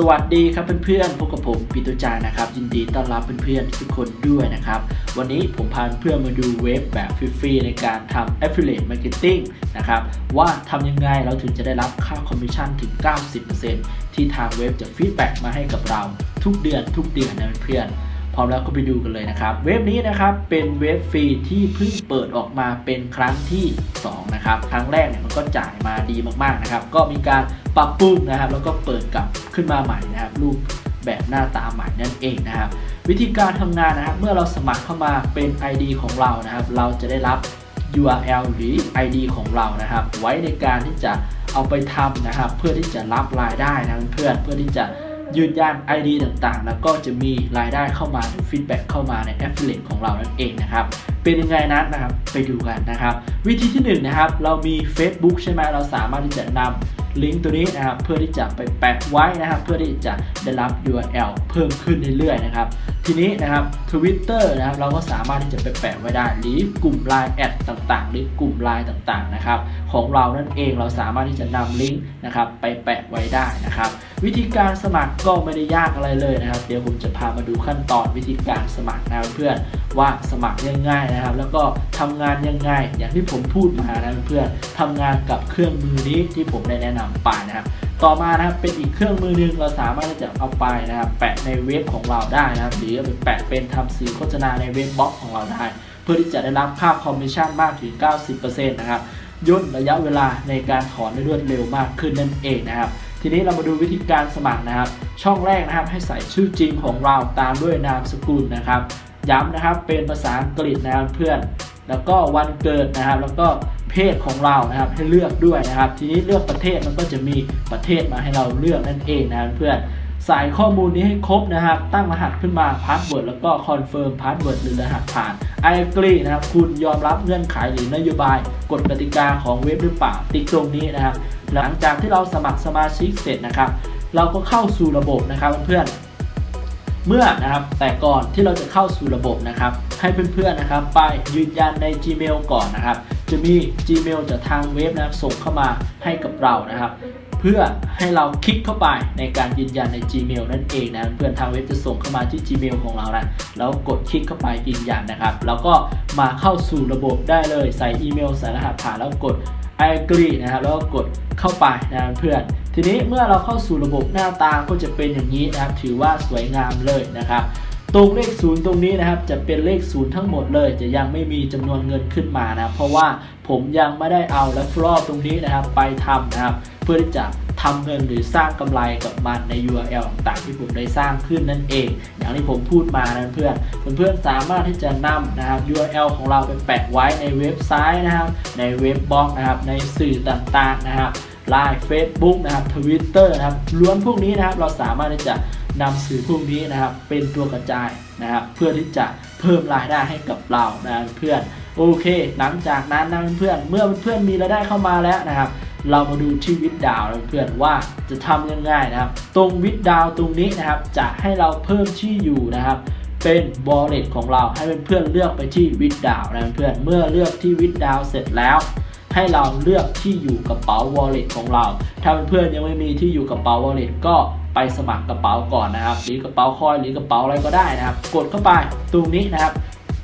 สวัสดีครับเพื่อนๆพบกับผมปีโตจานะครับ ยินดีต้อนรับเพื่อนๆทุกคนด้วยนะครับ วันนี้ผมพาเพื่อนมาดูเว็บแบบฟรีๆในการทำ affiliate marketing นะครับ ว่าทำยังไงเราถึงจะได้รับค่าคอมมิชชั่นถึง 90%ที่ทางเว็บจะฟีดแบ็กมาให้กับเราทุกเดือนทุกเดือนนะเพื่อนๆ ร้อมแล้วก็ไปดูกันเลยนะครับ เว็บนี้นะครับเป็นเว็บฟรีที่เพิ่งเปิดออกมาเป็นครั้งที่ 2 นะครับ ครั้งแรกเนี่ยมันก็จ่ายมาดีมากๆนะครับ ก็มีการปรับปรุงนะครับ แล้วก็เปิดกลับขึ้นมาใหม่นะครับรูปแบบหน้าตาใหม่นั่นเองนะครับ วิธีการทำงานนะครับ เมื่อเราสมัครเข้ามาเป็น ID ของเรานะครับ เราจะได้รับ URL หรือ ID ของเรานะครับ ไว้ในการที่จะเอาไปทำนะครับ เพื่อที่จะรับรายได้นะเพื่อนเพื่อที่จะ ยืนยัน ID ต่างๆ แล้วก็จะมีรายได้เข้ามาหรือฟีดแบ็กเข้ามาใน Affiliate ของเรานั่นเองนะครับ เป็นยังไงนั้นนะครับ ไปดูกันนะครับ วิธีที่1นงนะครับ เรามี Facebook ใช่ไหมเราสามารถที่จะนำลิงก์ตัวนี้นะครับเพื่อที่จะไปแปะไว้นะครับเพื่อที่จะได้รับ URL เพิ่มขึ้นเรื่อยๆนะครับทีนี้นะครับ Twitter นะครับเราก็สามารถที่จะไปแปะไว้ได้หรือกลุ่ม Line แอดต่างๆ หรือกลุ่ม Line ต่างๆนะครับของเรานั่นเองเราสามารถที่จะนำลิงก์นะครับไปแปะไว้ได้นะครับ วิธีการสมัครก็ไม่ได้ยากอะไรเลยนะครับ เดี๋ยวผมจะพามาดูขั้นตอนวิธีการสมัครนะเพื่อนว่าสมัครยังไงนะครับ แล้วก็ทำงานยังไงอย่างที่ผมพูดมานะเพื่อนทำงานกับเครื่องมือนี้ที่ผมได้แนะนำไปนะครับต่อมานะครับเป็นอีกเครื่องมือหนึงเราสามารถที่จะเอาไปนะครับแปะในเว็บของเราได้นะครับหรือเอาไปแปะเป็นทำสื่อโฆษณาในเว็บบล็อกของเราได้ เพื่อที่จะได้รับค่าคอมมิชชั่นมากถึง 90%นะครับย่นระยะเวลาในการถอนได้รวดเร็วมากขึ้นนั่นเองนะครับ ทีนี้เรามาดูวิธีการสมัครนะครับ ช่องแรกนะครับให้ใส่ชื่อจริงของเราตามด้วยนามสกุลนะครับ ย้ำนะครับเป็นภาษาอังกฤษนะครับเพื่อน แล้วก็วันเกิดนะครับ แล้วก็เพศของเรานะครับให้เลือกด้วยนะครับ ทีนี้เลือกประเทศมันก็จะมีประเทศมาให้เราเลือกนั่นเองนะครับเพื่อน ใส่ข้อมูลนี้ให้ครบนะครับ ตั้งรหัสขึ้นมาพาสเวิร์ดแล้วก็คอนเฟิร์มพาสเวิร์ดหรือรหัสผ่าน I agree นะครับ คุณยอมรับเงื่อนไขหรือนโยบาย กฎกติกาของเว็บหรือเปล่าติ๊กตรงนี้นะครับ หลังจากที่เราสมัครสมาชิกเสร็จนะครับ เราก็เข้าสู่ระบบนะครับเพื่อนเมื่อนะครับแต่ก่อนที่เราจะเข้าสู่ระบบนะครับ ให้เพื่อนๆนะครับ ไปยืนยันใน Gmail ก่อนนะครับ จะมี Gmail จากทางเว็บนะครับส่งเข้ามาให้กับเรานะครับ เพื่อให้เราคลิกเข้าไปในการยืนยันใน Gmail นั่นเองนะเพื่อนทางเว็บจะส่งเข้ามาที่ Gmail ของเรานะแล้วกดคลิกเข้าไปยืนยันนะครับ แล้วก็มาเข้าสู่ระบบได้เลยใส่อีเมลใส่รหัสผ่านแล้วกด I agree นะครับแล้วก็กดเข้าไปนะเพื่อน ทีนี้เมื่อเราเข้าสู่ระบบหน้าตาก็จะเป็นอย่างนี้นะครับ ถือว่าสวยงามเลยนะครับตรงเลขศูนย์ตรงนี้นะครับจะเป็นเลขศูนย์ทั้งหมดเลย จะยังไม่มีจำนวนเงินขึ้นมานะเพราะว่าผมยังไม่ได้เอาและฟลอตรงนี้นะครับไปทำนะครับ พื่อที่จะทำเงินหรือสร้างกำไรกับมันใน URL ต่างๆที่ผมได้สร้างขึ้นนั่นเอง อย่างที่ผมพูดมานะเพื่อนเพื่อนๆสามารถที่จะนำนะครับ URL ของเราไปแปะไว้ในเว็บไซต์นะครับในเว็บบล็อกนะครับในสื่อต่างๆนะครับไลน์ Facebook นะครับ Twitter นะครับล้วนพวกนี้นะครับเราสามารถที่จะนำสื่อพวกนี้นะครับเป็นตัวกระจายนะครับเพื่อที่จะเพิ่มรายได้ให้กับเรานะเพื่อนโอเค หลังจากนั้นนะเพื่อนเมื่อเพื่อนมีรายได้เข้ามาแล้วนะครับ เรามาดูที่วิดดาวเพื่อนว่าจะทำยังไงนะครับ ตรงวิดดาวตรงนี้นะครับ จะให้เราเพิ่มที่อยู่นะครับ เป็นบอลเลตของเราให้เพื่อนๆเลือกไปที่วิดดาวนะเพื่อนเมื่อเลือกที่วิดดาวเสร็จแล้วให้เราเลือกที่อยู่กระเป๋า wallet ของเรา ถ้าเพื่อนๆยังไม่มีที่อยู่กระเป๋า wallet ก็ไปสมัครกระเป๋าก่อนนะครับ หรือกระเป๋าคอยหรือกระเป๋าอะไรก็ได้นะครับ กดเข้าไปตรงนี้นะครับ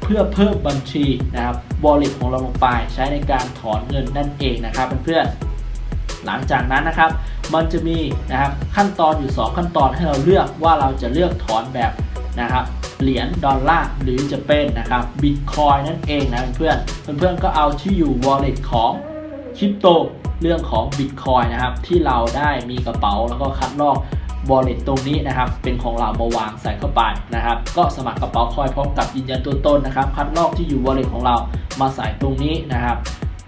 เพื่อเพิ่มบัญชีนะครับ wallet ของเราลงไปใช้ในการถอนเงินนั่นเองนะครับเพื่อนๆ หลังจากนั้นนะครับ มันจะมีนะครับขั้นตอนอยู่ 2 ขั้นตอนให้เราเลือกว่าเราจะเลือกถอนแบบนะครับเหรียญดอลลาร์หรือจะเป็นนะครับบิตคอยนั่นเองนะเพื่อนเพื่อนๆก็เอาที่อยู่ wallet ของคริปโตเรื่องของ Bitcoin นะครับที่เราได้มีกระเป๋าแล้วก็คัดลอก wallet ตรงนี้นะครับ เป็นของเรามาวางใส่เข้าไปนะครับ ก็สมัครกระเป๋าคอยพร้อมกับยืนยันตัวตนนะครับ คัดลอกที่อยู่ wallet ของเรามาใส่ตรงนี้นะครับ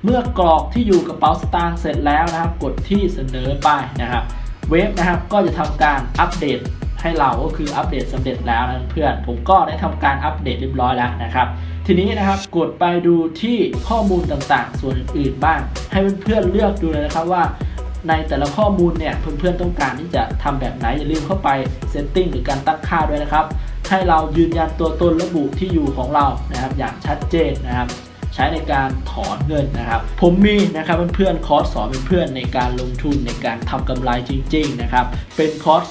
เมื่อกรอกที่อยู่กระเป๋าสตางค์เสร็จแล้วนะครับ กดที่เสนอไปนะครับ เว็บนะครับก็จะทำการอัปเดตให้เราก็คืออัปเดตสำเร็จแล้วนะเพื่อน ผมก็ได้ทำการอัปเดตเรียบร้อยแล้วนะครับ ทีนี้นะครับกดไปดูที่ข้อมูลต่างๆ ส่วนอื่นบ้าง ให้เพื่อนๆเลือกดูเลยนะครับว่าในแต่ละข้อมูลเนี่ยเพื่อนๆต้องการที่จะทำแบบไหนอย่าลืมเข้าไปเซตติ้งหรือการตั้งค่าด้วยนะครับ ให้เรายืนยันตัวตนระบุที่อยู่ของเรานะครับ อย่างชัดเจนนะครับ ใช้ในการถอนเงินนะครับ ผมมีนะครับเพื่อนๆคอร์สสอนเพื่อนๆในการลงทุนในการทำกำไรจริง ๆ นะครับ เป็นคอร์ส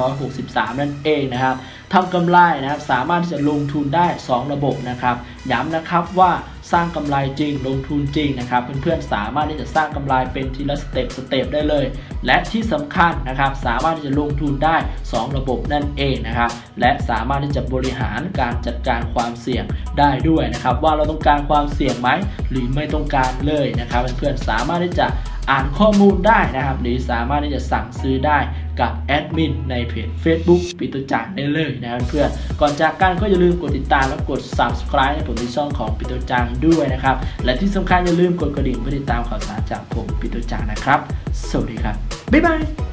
2,563 นั่นเองนะครับทำกำไรนะครับสามารถที่จะลงทุนได้ 2 ระบบนะครับ ย้ำนะครับว่า สร้างกำไรจริง ลงทุนจริงนะครับเพื่อนๆสามารถที่จะสร้างกำไรเป็นทีละสเต็ปสเต็ปได้เลย และที่สำคัญนะครับสามารถที่จะลงทุนได้ 2 ระบบนั่นเองนะครับและสามารถที่จะบริหารการจัดการความเสี่ยงได้ด้วยนะครับว่าเราต้องการความเสี่ยงไหมหรือไม่ต้องการเลยนะครับเพื่อนๆสามารถที่จะ อ่านข้อมูลได้นะครับ หรือสามารถที่จะสั่งซื้อได้กับแอดมินในเพจ Facebook ปิตุจักรได้เลยนะครับเพื่อนก่อนจากกันก็อย่าลืมกดติดตามและกด subscribe ในผมที่ช่องของปิตุจักรด้วยนะครับ และที่สำคัญอย่าลืมกดกระดิ่งเพื่อติดตามข่าวสารจากผมปิตุจักรนะครับ สวัสดีครับ บ๊ายบาย